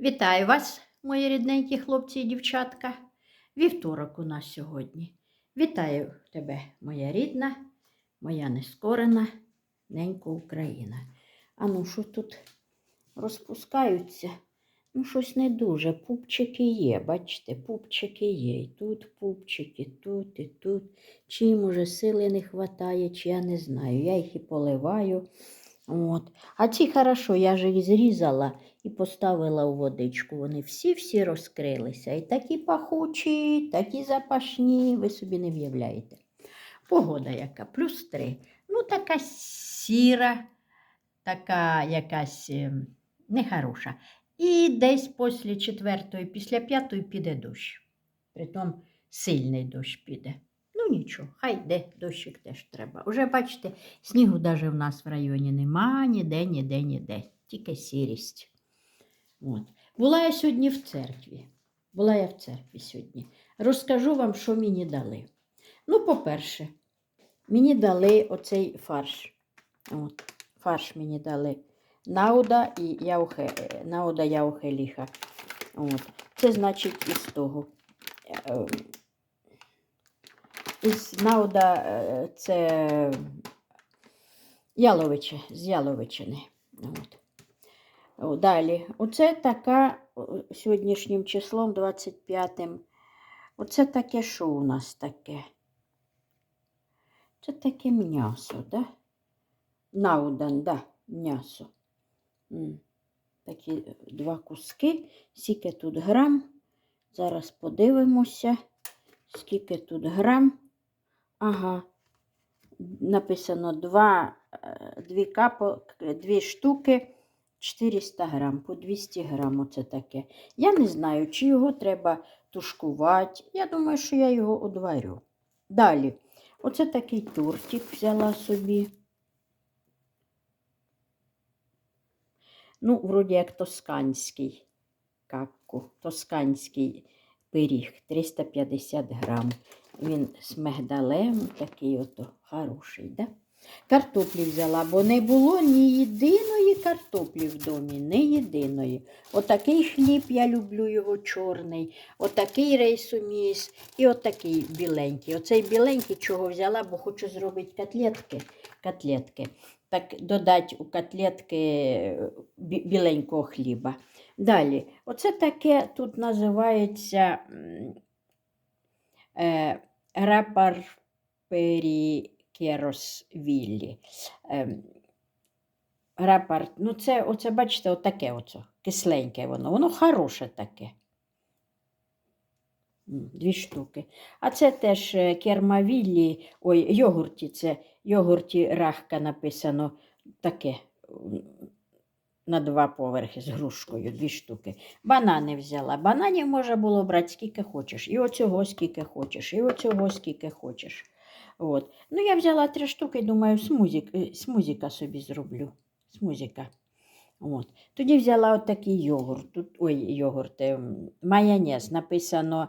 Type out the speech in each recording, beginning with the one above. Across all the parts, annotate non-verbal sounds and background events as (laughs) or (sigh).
Вітаю вас, мої рідненькі хлопці і дівчатка. Вівторок у нас сьогодні. Вітаю тебе, моя рідна, моя нескорена, ненька Україна. А ну, що тут розпускаються? Ну, щось не дуже. Пупчики є, бачите, пупчики є. І тут пупчики, тут і тут. Чи їм уже сили не вистачає, чи я не знаю. Я їх і поливаю. От. А ці хорошо, я ж їх зрізала і поставила у водичку. Вони всі-всі розкрилися. І такі пахучі, такі запашні, ви собі не в'являєте. Погода яка, плюс три. Ну, така сіра, така якась ем, нехороша. І десь після четвертої, після п'ятої піде дощ. Притом сильний дощ піде. Нічого, хай йде, дощик теж треба. Уже бачите, снігу навіть в нас в районі нема, ніде, ніде, ніде. Тільки сірість. От. Була я сьогодні в церкві. Була я в церкві сьогодні. Розкажу вам, що мені дали. Ну, по-перше, мені дали оцей фарш. От, фарш мені дали. Науда і яухе, е, науда яухеліха. От. Це значить із того. Із науда е, це яловиче, з яловичини. От. Далі. Оце така сьогоднішнім числом, 25-м. Оце таке, що у нас таке? Це таке м'ясо, да? Наудан, да, м'ясо. Такі е, два куски. Скільки тут грам? Зараз подивимося, скільки тут грам. Ага. Написано два, е, дві, капо, дві штуки 400 грам, по 200 грам оце таке. Я не знаю, чи його треба тушкувати. Я думаю, що я його одварю. Далі. Оце такий тортик взяла собі. Ну, вроді як тосканський какку, тосканський пиріг 350 грам. Він з мигдалем такий ото хороший. Да? Картоплі взяла, бо не було ні єдиної картоплі в домі, ні єдиної. Отакий хліб, я люблю його чорний, отакий рейсоміс і отакий біленький. Оцей біленький, чого взяла, бо хочу зробити котлетки. котлетки. Так додати у котлетки біленького хліба. Далі, оце таке тут називається е, рапар перікеросвіллі. Ем, рапарт, ну це, оце, бачите, отаке оце, кисленьке воно, воно хороше таке. Дві штуки. А це теж е, кермавіллі, ой, йогурті, це йогурті рахка написано таке на два поверхи з грушкою, дві штуки. Банани взяла. Бананів можна було брати скільки хочеш. І оцього скільки хочеш, і оцього скільки хочеш. От. Ну, я взяла три штуки, думаю, смузик, е, смузика собі зроблю. Смузика. От. Тоді взяла отакий йогурт. Тут, ой, йогурт, ем, майонез. Написано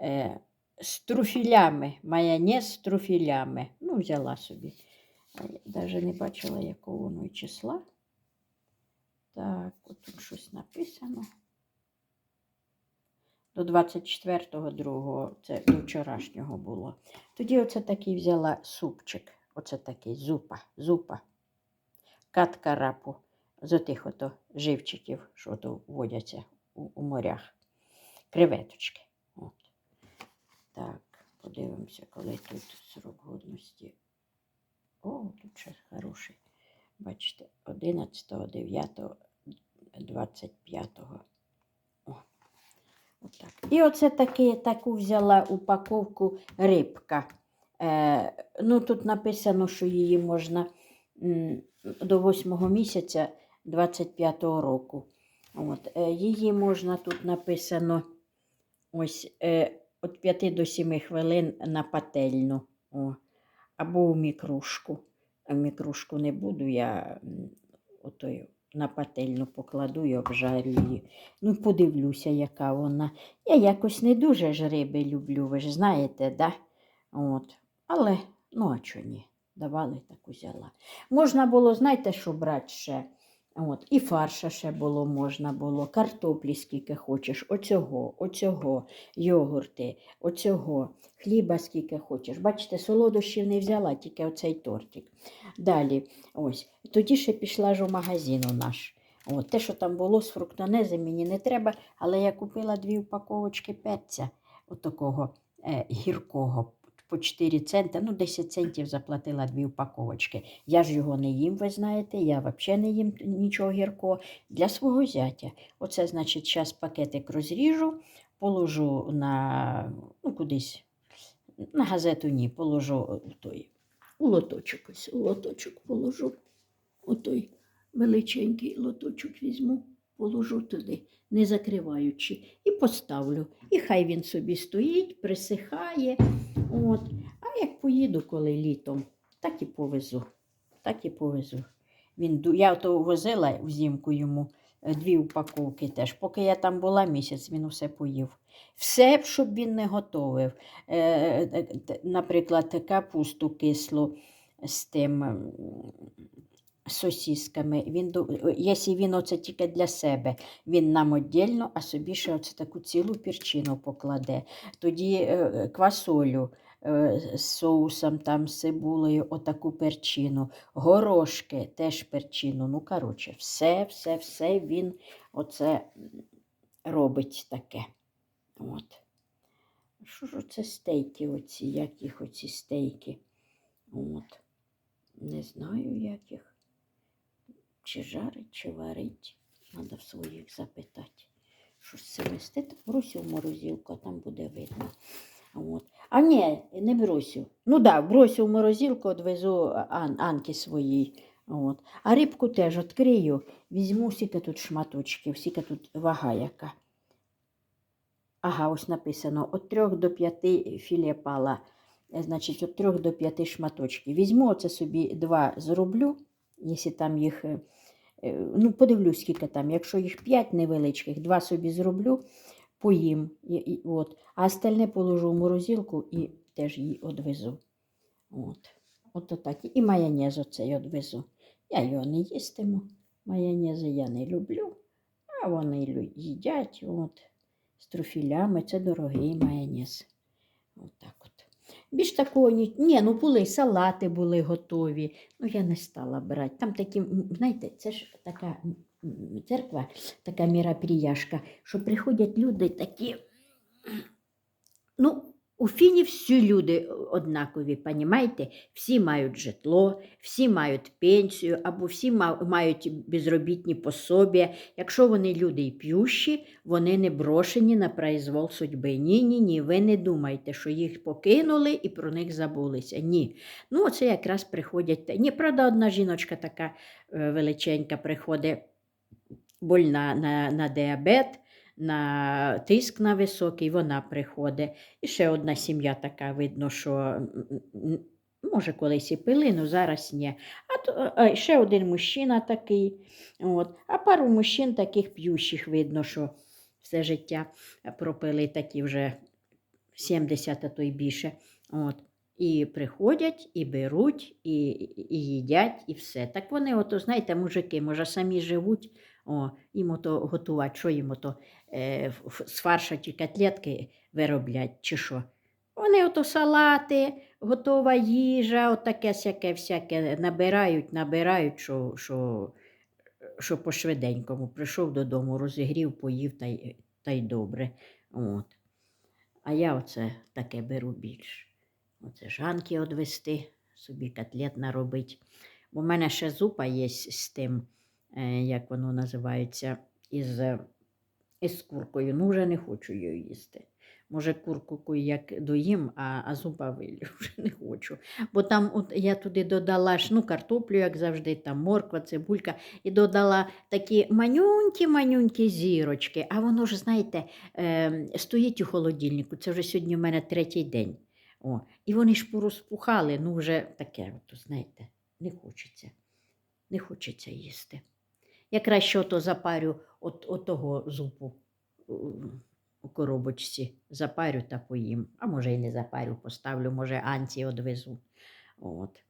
е, з труфілями. Майонез з труфілями. Ну, взяла собі. Навіть не бачила, якого воно числа. Так, от тут щось написано. До 24.02, це до вчорашнього було. Тоді оце такий взяла супчик. Оце такий зупа, зупа. Катка рапу з отих ото живчиків, що то водяться у, у морях. Креветочки. От. Так, подивимося, коли тут срок годності. О, тут ще хороший. Бачите, 11, 9, 25. О, отак. І оце таки, таку взяла упаковку рибка. Е, ну, тут написано, що її можна м, до 8 місяця 25-го року. От, е, її можна тут написано ось е, від 5 до 7 хвилин на пательну. О, або у мікрушку. Мікрушку не буду, я отой на пательну покладу і обжарю її. Ну, подивлюся, яка вона. Я якось не дуже ж риби люблю, ви ж знаєте, да? От. Але, ну, а чого ні? Давали так узяла. Можна було, знаєте, що брати ще? От. І фарша ще було можна було, картоплі скільки хочеш, оцього, оцього, йогурти, оцього, хліба скільки хочеш. Бачите, солодощів не взяла, тільки оцей тортик. Далі, ось. Тоді ще пішла ж у магазин у наш. От, те, що там було з фруктонези, мені не треба, але я купила дві упаковочки перця, отакого е, гіркого, по 4 центи, ну 10 центів заплатила дві упаковочки. Я ж його не їм, ви знаєте, я взагалі не їм нічого гіркого. Для свого зятя. Оце, значить, зараз пакетик розріжу, положу на ну, кудись, на газету ні, положу в той, у лоточок ось, у лоточок положу. Отой величенький лоточок візьму, положу туди, не закриваючи, і поставлю. І хай він собі стоїть, присихає. От. А як поїду коли літом, так і повезу. Так і повезу. Він, я то возила взимку йому е, дві упаковки теж. Поки я там була місяць, він усе поїв. Все, щоб він не готовив. Е, е, наприклад, капусту кислу з тим сосісками. Він, якщо він оце тільки для себе, він нам віддільно, а собі ще оце таку цілу пірчину покладе. Тоді квасолю з соусом, там, з цибулею, отаку перчину, горошки, теж перчину. Ну, коротше, все, все, все він оце робить таке. От. Що ж оце стейки оці, як їх оці стейки? От. Не знаю, як їх. Чи жарить, чи варить. Треба в своїх запитати. Що ж це вести? Так бросю в морозилку, там буде видно. Ні, не бросю. Ну так, да, бросю в морозилку, відвезу Ан, Анки своїй. От. А рибку теж відкрию, візьму скільки тут шматочків, скільки тут вага яка. Ага, ось написано від 3 до 5 філе пала. Е, Значить, від 3 до 5 шматочків. Візьму оце собі два зроблю, якщо там їх. е, Ну, подивлюсь, скільки там. Якщо їх 5 невеличких, два собі зроблю, поїм. І, і, от. А остальне положу в морозилку і теж її одвезу. От. От так. І майонез оцей одвезу. Я його не їстиму. Майонези я не люблю, а вони їдять. От з труфілями. Це дорогий майонез. От. Більш такого ні. Ну були салати були готові. Ну, я не стала брати. Там такі, знаєте, це ж така церква, така міроприяшка, що приходять люди такі. Ну, у Фіні всі люди однакові, понімаєте? Всі мають житло, всі мають пенсію, або всі мають безробітні пособі. Якщо вони люди і п'ющі, вони не брошені на произвол судьби. Ні, ні, ні. Ви не думайте, що їх покинули і про них забулися. Ні. Ну, оце якраз приходять. Ні, правда, одна жіночка така е, величенька приходить больна на, на діабет, на тиск на високий, вона приходить. І ще одна сім'я така, видно, що може колись і пили, але зараз ні. А, то, а ще один мужчина такий. От. А пару мужчин таких п'ющих видно, що все життя пропили такі вже 70, а то й більше. От. І приходять, і беруть, і, і їдять, і все. Так вони, ото, знаєте, мужики, може, самі живуть, о, їм ото готувати, що їм ото е, з фарша ті котлетки вироблять, чи що. Вони ото салати, готова їжа, отаке сяке всяке набирають, набирають, що, що, що по швиденькому. Прийшов додому, розігрів, поїв та й, та й добре. От. А я оце таке беру більш. Оце жанки одвести, собі котлет наробити. У мене ще зупа є з тим, як воно називається, із, е, із куркою. Ну, вже не хочу її їсти. Може, курку як доїм, а, а зупа вилю (laughs) вже не хочу. Бо там от я туди додала ну, картоплю, як завжди, там морква, цибулька, і додала такі манюнькі-манюнькі зірочки. А воно ж, знаєте, е, стоїть у холодильнику. Це вже сьогодні в мене третій день. О, і вони ж порозпухали, ну вже таке, от, знаєте, не хочеться. Не хочеться їсти. Я краще ото запарю от, от того зупу у, коробочці, запарю та поїм. А може і не запарю, поставлю, може, анці одвезу. От.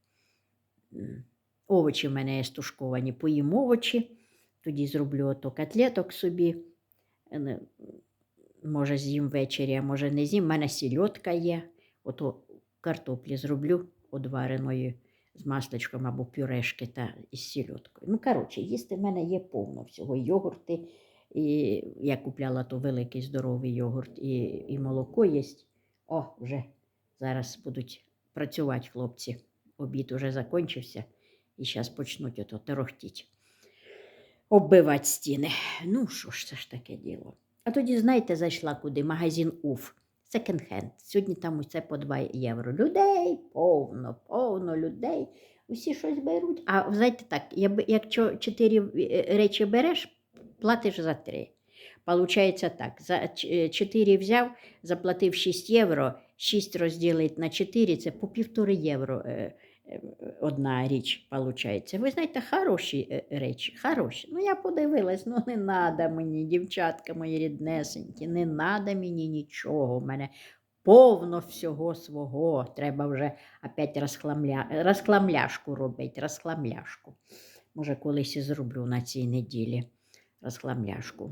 Овочі в мене є стушковані, поїм овочі. тоді зроблю ото котлеток собі. Е, Може, з'їм ввечері, а може не з'їм. У мене сільотка є. Ото картоплі зроблю одвареної з масличком або пюрешки та із сільоткою. Ну, коротше, їсти в мене є повно всього. Йогурти. І я купляла то великий здоровий йогурт, і, і молоко є. О, вже зараз будуть працювати хлопці. Обід уже закінчився. І зараз почнуть ото торохтіть. Оббивати стіни. Ну, що ж це ж таке діло? А тоді, знаєте, зайшла куди? Магазин УФ. Секонд-хенд. Сьогодні там усе по 2 євро. Людей повно, повно людей. Усі щось беруть. А знаєте так, якщо чотири е, речі береш, платиш за три. Получається так: за 4 взяв, заплатив 6 євро, 6 розділить на 4, це по півтори євро е, е, одна річ виходить. Ви знаєте, хороші е, речі, хороші. Ну, я подивилась, ну не треба мені, дівчатка мої ріднесенькі, не треба мені нічого. У мене повно всього свого. Треба вже опять розхламля... розхламляшку робити, розхламляшку. Може, колись і зроблю на цій неділі розхламляшку.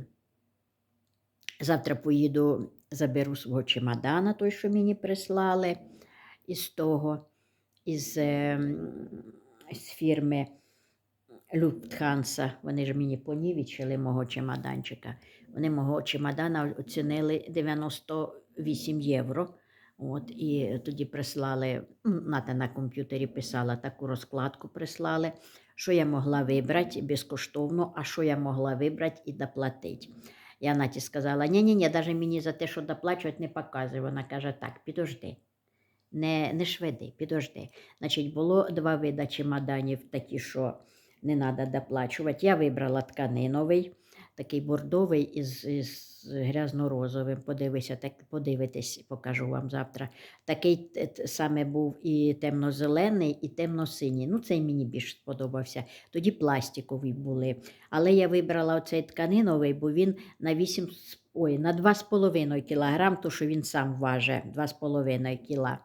Завтра поїду, заберу свого чемодана, той, що мені прислали із того, із, ем, з фірми Люфтханса. Вони ж мені понівічили мого чемоданчика. Вони мого чемодана оцінили 98 євро. От, і тоді прислали, Ната на комп'ютері писала таку розкладку, прислали, що я могла вибрати безкоштовно, а що я могла вибрати і доплатити. Я Наті сказала: ні ні ні навіть мені за те, що доплачувати, не показує. Вона каже: так, підожди. Не, не шведи, підожди. Значить, було два види чемоданів, такі, що не треба доплачувати. Я вибрала тканиновий, такий бордовий із, із грязно-розовим. Подивися, так, подивитесь, покажу вам завтра. Такий саме був і темно-зелений, і темно-синій. Ну, цей мені більш сподобався. Тоді пластикові були. Але я вибрала оцей тканиновий, бо він на 8, з- ой, на 2,5 кг, то що він сам важить 2,5 кг.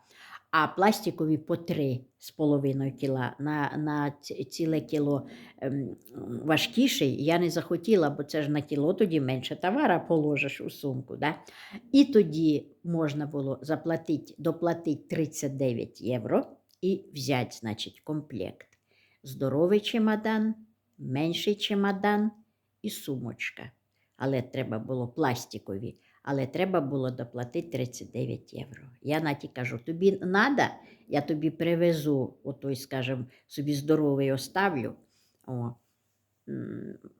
А пластикові по 3,5 кг. На, на ціле кіло ем, важкіший я не захотіла, бо це ж на кіло тоді менше товара положиш у сумку. Да? І тоді можна було заплатити, доплатити 39 євро і взяти, значить, комплект. Здоровий чемодан, менший чемодан і сумочка. Але треба було пластикові, але треба було доплатити 39 євро. Я Наті кажу, тобі треба, я тобі привезу, отой, скажімо, собі здоровий оставлю. О.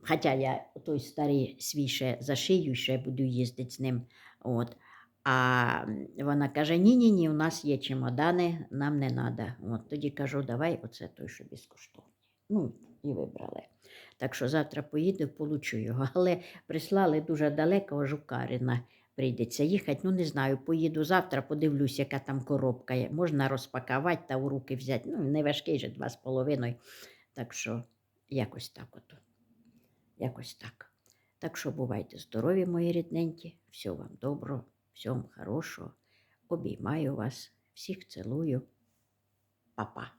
Хоча я той старий свій ще зашию, ще буду їздити з ним. От. А вона каже: ні, ні, у нас є чемодани, нам не треба. Тоді кажу, давай оце той, що безкоштовний. Ну, і вибрали. Так що завтра поїду, получу його. (laughs) Але прислали дуже далеко Жукарина. Прийдеться їхати. Ну, не знаю, поїду завтра, подивлюсь, яка там коробка є. Можна розпакувати та у руки взяти. Ну, не важкий же, два з половиною. Так що якось так от. Якось так. Так що бувайте здорові, мої рідненькі. Всього вам доброго, всього хорошого. Обіймаю вас, всіх цілую. Па-па.